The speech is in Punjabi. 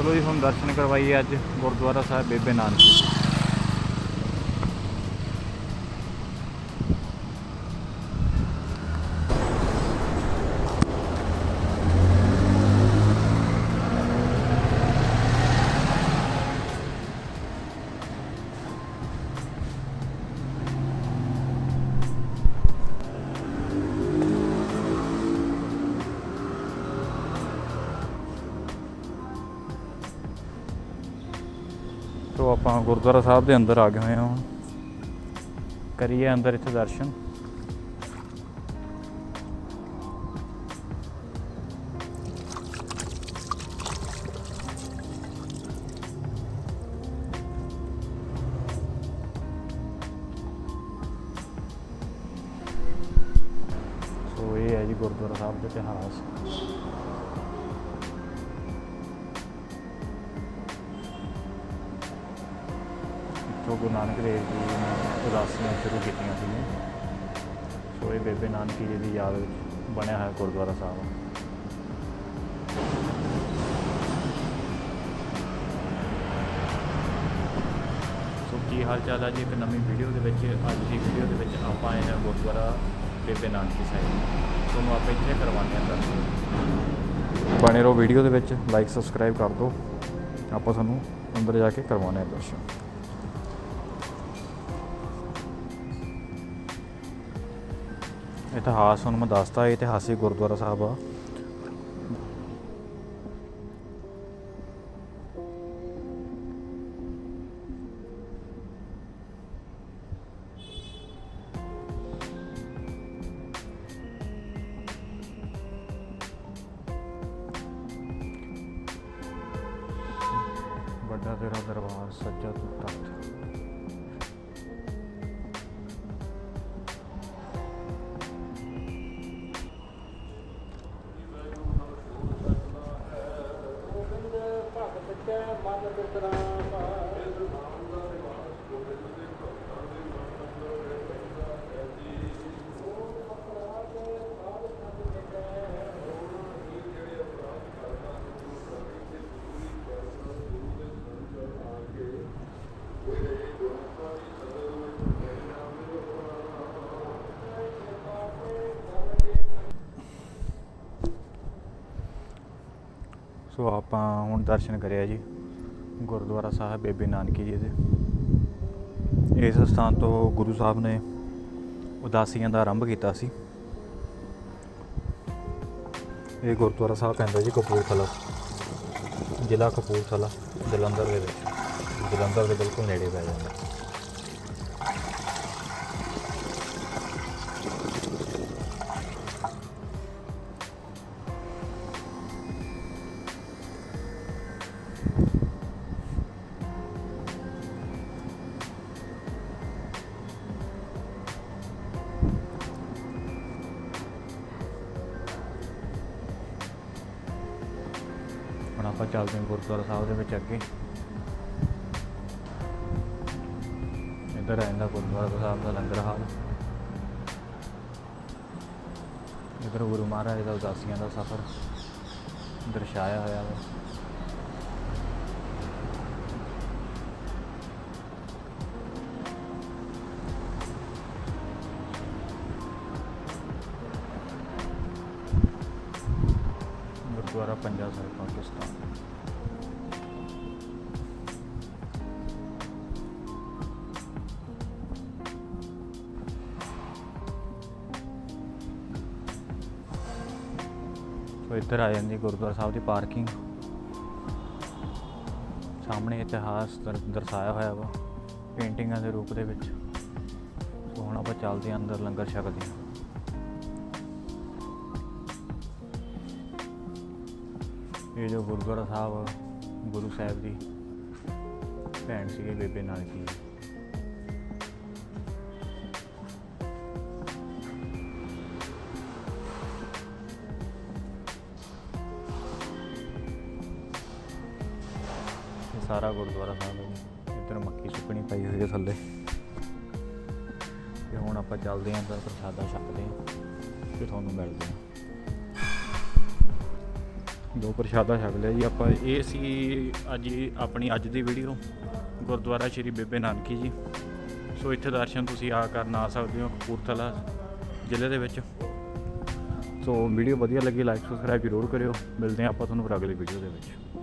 ਚਲੋ ਜੀ ਹੁਣ ਦਰਸ਼ਨ ਕਰਵਾਈਏ ਅੱਜ ਗੁਰਦੁਆਰਾ ਸਾਹਿਬ ਬੇਬੇ ਨਾਨਕੀ ਤੋ ਆਪਾਂ ਗੁਰਦੁਆਰਾ ਸਾਹਿਬ ਦੇ ਅੰਦਰ ਆ ਗਏ ਹੋਏ ਹਾਂ। ਹੁਣ ਕਰੀਏ ਅੰਦਰ ਇੱਥੇ ਦਰਸ਼ਨ। ਸੋ ਇਹ ਹੈ ਜੀ ਗੁਰਦੁਆਰਾ ਸਾਹਿਬ ਦਾ ਇਤਿਹਾਸ। ਇੱਥੋਂ ਗੁਰੂ ਨਾਨਕ ਦੇਵ ਜੀ ਨੇ ਉਦਾਸੀਆਂ ਸ਼ੁਰੂ ਕੀਤੀਆਂ ਸੀ। ਸੋ ਇਹ ਬੇਬੇ ਨਾਨਕੀ ਜੀ ਦੀ ਯਾਦ ਵਿੱਚ ਬਣਿਆ ਹੋਇਆ ਗੁਰਦੁਆਰਾ ਸਾਹਿਬ। ਸੋ ਕੀ ਹਾਲ ਚਾਲ ਹੈ ਜੀ? ਇੱਕ ਨਵੀਂ ਵੀਡੀਓ ਦੇ ਵਿੱਚ, ਅੱਜ ਦੀ ਵੀਡੀਓ ਦੇ ਵਿੱਚ ਆਪਾਂ ਆਏ ਹਾਂ ਗੁਰਦੁਆਰਾ ਬੇਬੇ ਨਾਨਕੀ ਸਾਹਿਬ ਤੁਹਾਨੂੰ ਆਪਾਂ ਇੱਥੇ ਕਰਵਾਉਂਦੇ ਹਾਂ ਦਰਸ਼ਨ। ਬਣੇ ਰਹੋ ਵੀਡੀਓ ਦੇ ਵਿੱਚ ਲਾਈਕ ਸਬਸਕ੍ਰਾਈਬ ਕਰ ਦਿਓ। ਆਪਾਂ ਤੁਹਾਨੂੰ ਅੰਦਰ ਜਾ ਕੇ ਕਰਵਾਉਂਦੇ ਹਾਂ ਦਰਸ਼ਨ। ਇਤਿਹਾਸ ਹੁਣ ਮੈਂ ਦੱਸਤਾ ਇਹ ਇਤਿਹਾਸਿਕ ਗੁਰਦੁਆਰਾ ਸਾਹਿਬ ਆ। ਵੱਡਾ ਤੇਰਾ ਦਰਬਾਰ ਸੱਜਾ ਤੂੰ ਤਖਤ। ਕੈ ਮਨ ਬਿਕਰਾਮ ਸੋ ਆਪਾਂ ਹੁਣ ਦਰਸ਼ਨ ਕਰਿਆ ਜੀ, ਗੁਰਦੁਆਰਾ ਸਾਹਿਬ, ਬੇਬੇ ਨਾਨਕੀ ਜੀ ਦੇ। ਇਸ ਸਥਾਨ ਤੋਂ ਗੁਰੂ ਸਾਹਿਬ ਨੇ ਉਦਾਸੀਆਂ ਦਾ ਆਰੰਭ ਕੀਤਾ ਸੀ। ਇਹ ਗੁਰਦੁਆਰਾ ਸਾਹਿਬ ਪੈਂਦਾ ਜੀ ਕਪੂਰਥਲਾ, ਜ਼ਿਲ੍ਹਾ ਕਪੂਰਥਲਾ, ਜਲੰਧਰ ਦੇ ਵਿੱਚ। ਜਲੰਧਰ ਦੇ ਬਿਲਕੁਲ ਨੇੜੇ ਪੈ ਜਾਂਦਾ। ਹੁਣ ਆਪਾਂ ਚੱਲਦੇ ਹਾਂ ਗੁਰਦੁਆਰਾ ਸਾਹਿਬ ਦੇ ਵਿੱਚ ਅੱਗੇ। ਇੱਧਰ ਆ ਜਾਂਦਾ ਗੁਰਦੁਆਰਾ ਸਾਹਿਬ ਦਾ ਲੰਗਰ ਹਾਲ। ਇੱਧਰ ਗੁਰੂ ਮਹਾਰਾਜ ਦਾ ਉਦਾਸੀਆਂ ਦਾ ਸਫ਼ਰ ਦਰਸਾਇਆ ਹੋਇਆ ਹੈ ਗੁਰਦੁਆਰਾ ਪੰਜਾ ਸਾਹਿਬ ਪਾਕਿਸਤਾਨ ਸੋ ਇੱਧਰ ਆ ਜਾਂਦੀ ਗੁਰਦੁਆਰਾ ਸਾਹਿਬ ਦੀ ਪਾਰਕਿੰਗ। ਸਾਹਮਣੇ ਇਤਿਹਾਸ ਦਰ- ਦਰਸਾਇਆ ਹੋਇਆ ਵਾ, ਪੇਂਟਿੰਗਾਂ ਦੇ ਰੂਪ ਦੇ ਵਿੱਚ। ਸੋ ਹੁਣ ਆਪਾਂ ਚੱਲਦੇ ਹਾਂ ਅੰਦਰ ਲੰਗਰ ਛਕਦੇ ਹਾਂ। ਇਹ ਜੋ ਗੁਰਦੁਆਰਾ ਸਾਹਿਬ, ਗੁਰੂ ਸਾਹਿਬ ਦੀ ਭੈਣ ਸੀਗੇ ਬੇਬੇ ਨਾਨਕੀ। ਜੀ। ਇਹ ਸਾਰਾ ਗੁਰਦੁਆਰਾ ਸਾਹਿਬ ਹੈ ਇੱਧਰ ਮੱਕੀ ਸੁੱਕਣੀ ਪਈ ਹੋਈ ਹੈ ਥੱਲੇ। ਤੇ ਹੁਣ ਆਪਾਂ ਚੱਲਦੇ ਆਂ ਤਾਂ ਪ੍ਰਸ਼ਾਦਾ ਛਕਦੇ ਆਂ ਤੇ ਤੁਹਾਨੂੰ ਮਿਲਦੇ ਆਂ ਦੋ ਪ੍ਰਸ਼ਾਦਾ ਛਕ ਲਿਆ ਜੀ ਆਪਾਂ। ਇਹ ਸੀ ਅੱਜ ਆਪਣੀ ਅੱਜ ਦੀ ਵੀਡੀਓ ਗੁਰਦੁਆਰਾ ਸ਼੍ਰੀ ਬੇਬੇ ਨਾਨਕੀ ਜੀ। ਸੋ ਇੱਥੇ ਦਰਸ਼ਨ ਤੁਸੀਂ ਆ ਕਰਨ ਆ ਸਕਦੇ ਹੋ ਕਪੂਰਥਲਾ ਜ਼ਿਲ੍ਹੇ ਦੇ ਵਿੱਚ। ਸੋ ਵੀਡੀਓ ਵਧੀਆ ਲੱਗੀ ਲਾਈਕ ਸਬਸਕ੍ਰਾਈਬ ਜ਼ਰੂਰ ਕਰਿਓ। ਮਿਲਦੇ ਹਾਂ ਆਪਾਂ ਤੁਹਾਨੂੰ ਫਿਰ ਅਗਲੀ ਵੀਡੀਓ ਦੇ ਵਿੱਚ।